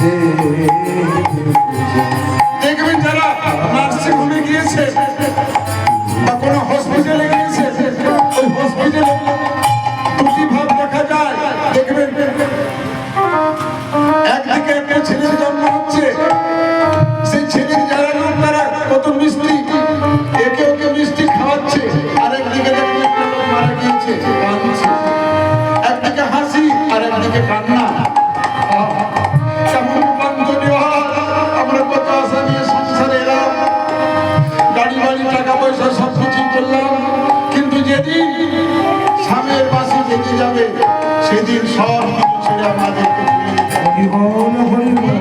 দেখবেন যেদিন স্বামীর পাশে যেতে যাবে সেদিন সব কিছু ছেড়ে আমাদের বলো হরি বলো।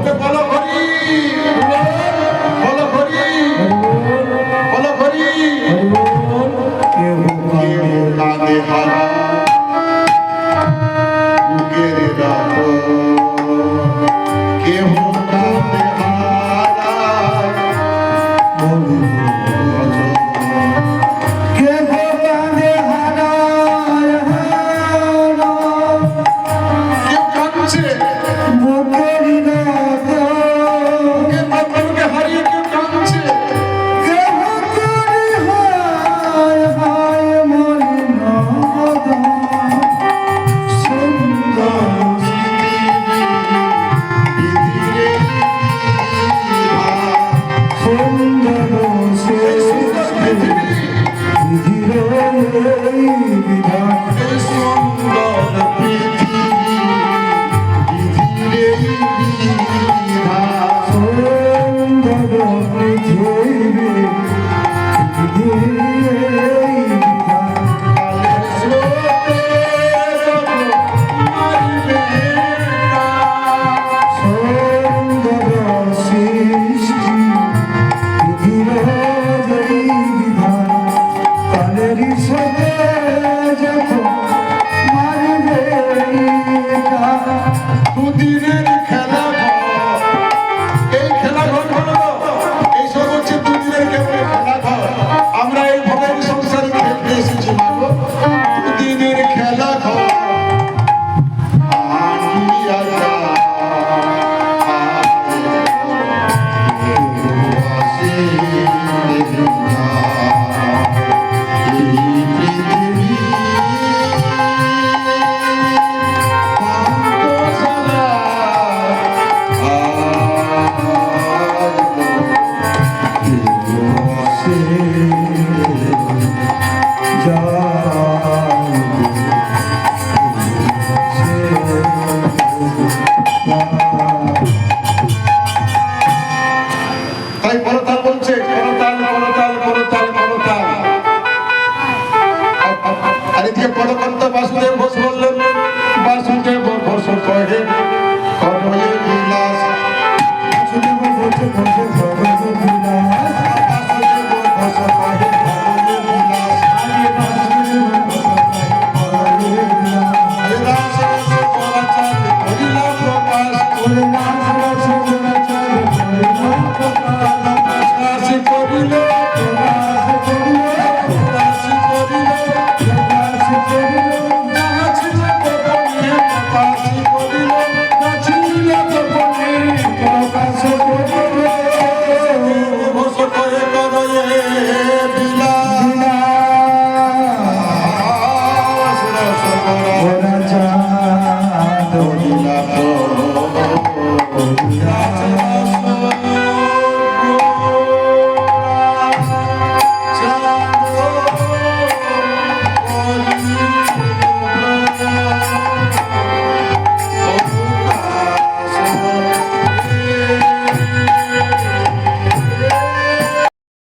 কেউ হারা। Sadachar